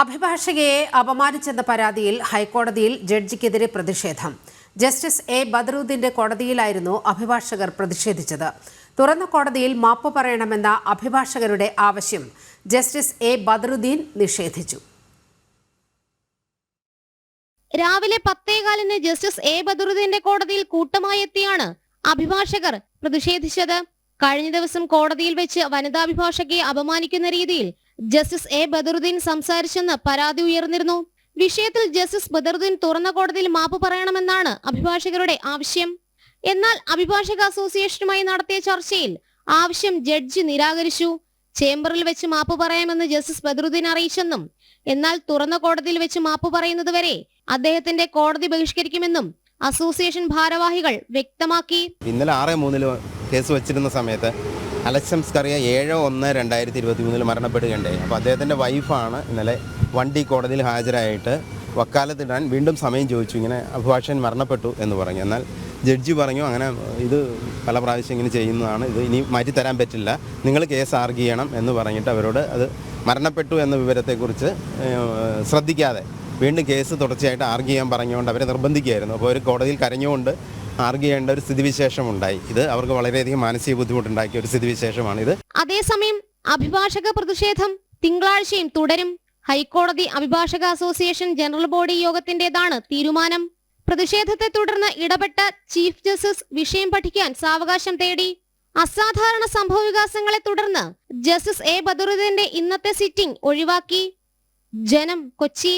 അഭിഭാഷകയെ അപമാനിച്ചെന്ന പരാതിയിൽ ഹൈക്കോടതിയിൽ ജഡ്ജിക്കെതിരെ പ്രതിഷേധം. ജസ്റ്റിസ് എ ബദറുദ്ദീന്റെ കോടതിയിലായിരുന്നു അഭിഭാഷകർ പ്രതിഷേധിച്ചത്. തുറന്ന കോടതിയിൽ മാപ്പ് പറയണമെന്ന അഭിഭാഷകരുടെ ആവശ്യം ജസ്റ്റിസ് എ ബദറുദ്ദീൻ നിഷേധിച്ചു. രാവിലെ പത്തേകാലിന് ജസ്റ്റിസ് എ ബദറുദ്ദീന്റെ കോടതിയിൽ കൂട്ടമായെത്തിയാണ് അഭിഭാഷകർ പ്രതിഷേധിച്ചത്. കഴിഞ്ഞ ദിവസം കോടതിയിൽ വെച്ച് വനിതാ അഭിഭാഷകയെ അപമാനിക്കുന്ന രീതിയിൽ ജസ്റ്റിസ് എ ബദറുദ്ദീൻ സംസാരിച്ചെന്ന് പരാതി ഉയർന്നിരുന്നു. വിഷയത്തിൽ ജസ്റ്റിസ് ബദറുദ്ദീൻ തുറന്ന കോടതിയിൽ മാപ്പ് പറയണമെന്നാണ് അഭിഭാഷകരുടെ ആവശ്യം. എന്നാൽ അഭിഭാഷക അസോസിയേഷനുമായി നടത്തിയ ചർച്ചയിൽ ആവശ്യം ജഡ്ജി നിരാകരിച്ചു. ചേംബറിൽ വെച്ച് മാപ്പ് പറയാമെന്ന് ജസ്റ്റിസ് ബദറുദ്ദീൻ അറിയിച്ചെന്നും എന്നാൽ തുറന്ന കോടതിയിൽ വെച്ച് മാപ്പ് പറയുന്നതുവരെ അദ്ദേഹത്തിന്റെ കോടതി ബഹിഷ്കരിക്കുമെന്നും അസോസിയേഷൻ ഭാരവാഹികൾ വ്യക്തമാക്കി. ഇന്നലെ ആറ് മൂന്നിൽ കേസ് വെച്ചിരുന്ന സമയത്ത് അലക്സംസ് കറിയ ഏഴ് ഒന്ന് രണ്ടായിരത്തി ഇരുപത്തി മൂന്നിൽ മരണപ്പെടുകയുണ്ടായി. അപ്പോൾ അദ്ദേഹത്തിന്റെ വൈഫാണ് ഇന്നലെ വണ്ടി കോടതിയിൽ ഹാജരായിട്ട് വക്കാലത്തിടാൻ വീണ്ടും സമയം ചോദിച്ചു. ഇങ്ങനെ അഭിഭാഷകൻ മരണപ്പെട്ടു എന്ന് പറഞ്ഞു. എന്നാൽ ജഡ്ജി പറഞ്ഞു അങ്ങനെ ഇത് പല പ്രാവശ്യം ഇങ്ങനെ ചെയ്യുന്നതാണ്. ഇത് ഇനി മാറ്റിത്തരാൻ പറ്റില്ല. നിങ്ങൾ കേസ് ആർഗ് ചെയ്യണം എന്ന് പറഞ്ഞിട്ട് അവരോട് അത് മരണപ്പെട്ടു എന്ന വിവരത്തെക്കുറിച്ച് ശ്രദ്ധിക്കാതെ വീണ്ടും കേസ് തുടർച്ചയായിട്ട് ആർഗ്യ ചെയ്യാൻ പറഞ്ഞുകൊണ്ട് അവരെ നിർബന്ധിക്കുകയായിരുന്നു. അപ്പോൾ ഒരു കോടതിയിൽ കരഞ്ഞുകൊണ്ട് ആർഗ് ചെയ്യേണ്ട ഒരു സ്ഥിതിവിശേഷം ഉണ്ടായി ഇത് അവർക്ക് വളരെയധികം മാനസിക ബുദ്ധിമുട്ടുണ്ടാക്കിയ ഒരു സ്ഥിതിവിശേഷമാണ് ഇത്. അതേസമയം അഭിഭാഷക പ്രതിഷേധം തിങ്കളാഴ്ചയും തുടരും. ഹൈക്കോടതി അഭിഭാഷക അസോസിയേഷൻ ജനറൽ ബോഡി യോഗത്തിന്റേതാണ് തീരുമാനം. പ്രതിഷേധത്തെ തുടർന്ന് ഇടപെട്ട ചീഫ് ജസ്റ്റിസ് വിഷയം പഠിക്കാൻ സാവകാശം തേടി. അസാധാരണ സംഭവവികാസങ്ങളെ തുടർന്ന് ജസ്റ്റിസ് എ ബദറുദ്ദീന്റെ ഇന്നത്തെ സിറ്റിംഗ് ഒഴിവാക്കി. ജനം കൊച്ചി.